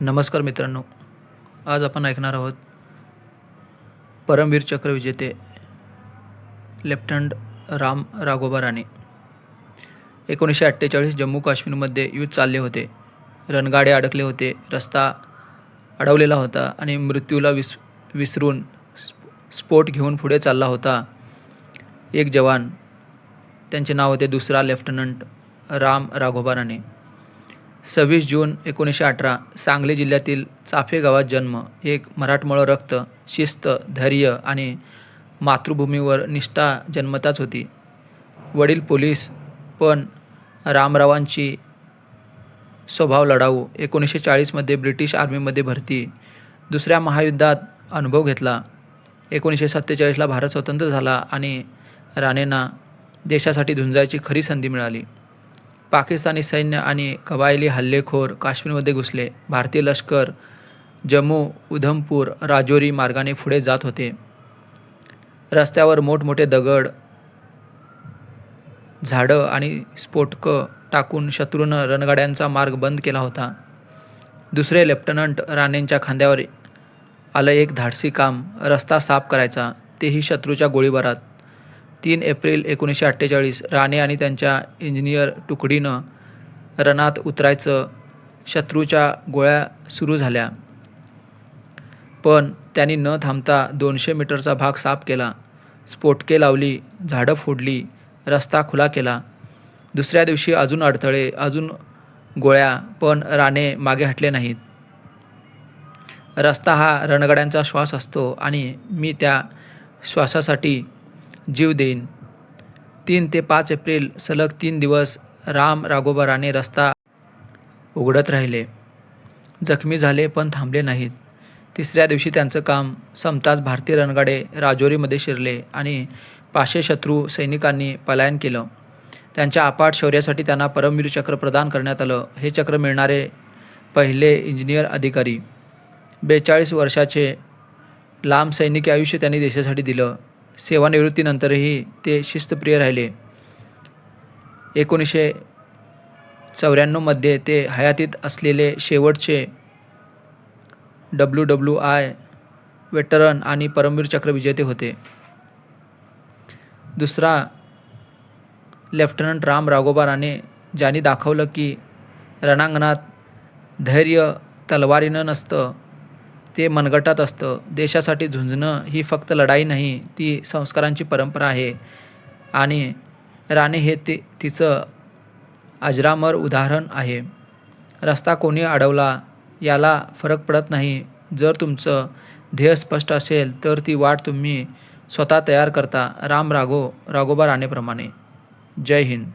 नमस्कार मित्रांनो. आज आपण ऐकणार आहोत परमवीर चक्र विजेते लेफ्टनंट राम राघोबा राणे. एकोणीसशे अठ्ठेचाळीस जम्मू काश्मीरमध्ये युद्ध चालले होते. रणगाडे अडकले होते रस्ता अडवलेला होता आणि मृत्यूला विस विसरून स्फोट घेऊन पुढे चालला होता. एक जवान त्यांचे नाव होते दुसरा लेफ्टनंट राम राघोबा राणे. सव्वीस जून एकोणीसशे अठरा सांगली जिल्ह्यातील चाफे गावात जन्म. एक मराठमोळं रक्त शिस्त धैर्य आणि मातृभूमीवर निष्ठा जन्मताच होती. वडील पोलीस पण रामरावांची स्वभाव लढाऊ. एकोणीसशे चाळीसमध्ये ब्रिटिश आर्मीमध्ये भरती. दुसऱ्या महायुद्धात अनुभव घेतला. एकोणीसशे सत्तेचाळीसला भारत स्वतंत्र झाला आणि राणेंना देशासाठी झुंजायची खरी संधी मिळाली. पाकिस्तानी सैन्य आणि कबायली हल्लेखोर काश्मीरमध्ये घुसले. भारतीय लष्कर जम्मू उधमपूर राजौरी मार्गाने पुढे जात होते. रस्त्यावर मोठमोठे दगड झाडं आणि स्फोटकं टाकून शत्रूनं रणगाड्यांचा मार्ग बंद केला होता. दुसरे लेफ्टनंट राणेंच्या खांद्यावर आलं एक धाडसी काम रस्ता साफ करायचा तेही शत्रूच्या गोळीबारात. तीन एप्रिल एकोणीसशे अठ्ठेचाळीस राणे आणि त्यांच्या इंजिनियर तुकडीनं रणात उतरायचं शत्रूच्या गोळ्या सुरू झाल्या. पण त्यांनी न थांबता दोनशे मीटरचा भाग साफ केला. स्फोटके लावली झाडं फोडली रस्ता खुला केला. दुसऱ्या दिवशी अजून अडथळे अजून गोळ्या पण राणे मागे हटले नाहीत. रस्ता हा रणगाड्यांचा श्वास असतो आणि मी त्या श्वासासाठी जीव देईन. तीन ते पाच एप्रिल सलग तीन दिवस राम राघोबा राणे रस्ता उघडत राहिले. जखमी झाले पण थांबले नाहीत. तिसऱ्या दिवशी त्यांचं काम संपताच भारतीय रणगाडे राजौरीमध्ये शिरले आणि पाचशे शत्रू सैनिकांनी पलायन केलं. त्यांच्या अपाट शौर्यासाठी त्यांना परमवीर चक्र प्रदान करण्यात आलं. हे चक्र मिळणारे पहिले इंजिनियर अधिकारी. बेचाळीस वर्षाचे लांब सैनिकी आयुष्य त्यांनी देशासाठी दिलं. सेवानिवृत्तीनंतरही ते शिस्तप्रिय राहिले. एकोणीसशे चौऱ्याण्णवमध्ये ते हयातीत असलेले शेवटचे डब्ल्यू डब्ल्यू आय वेटरन आणि परमवीर चक्र विजेते होते. दुसरा लेफ्टनंट राम राघोबा राणे ज्यांनी दाखवलं की रणांगणात धैर्य तलवारीनं नसतं ते मनगटात असतं. देशासाठी झुंजणं ही फक्त लढाई नाही ती संस्कारांची परंपरा आहे. आणि राणे हे ते तिचं अजरामर उदाहरण आहे. रस्ता कोणी अडवला याला फरक पडत नाही. जर तुमचं ध्येय स्पष्ट असेल तर ती वाट तुम्ही स्वतः तयार करता. राम राघो राघोबा राणेप्रमाणे. जय हिंद.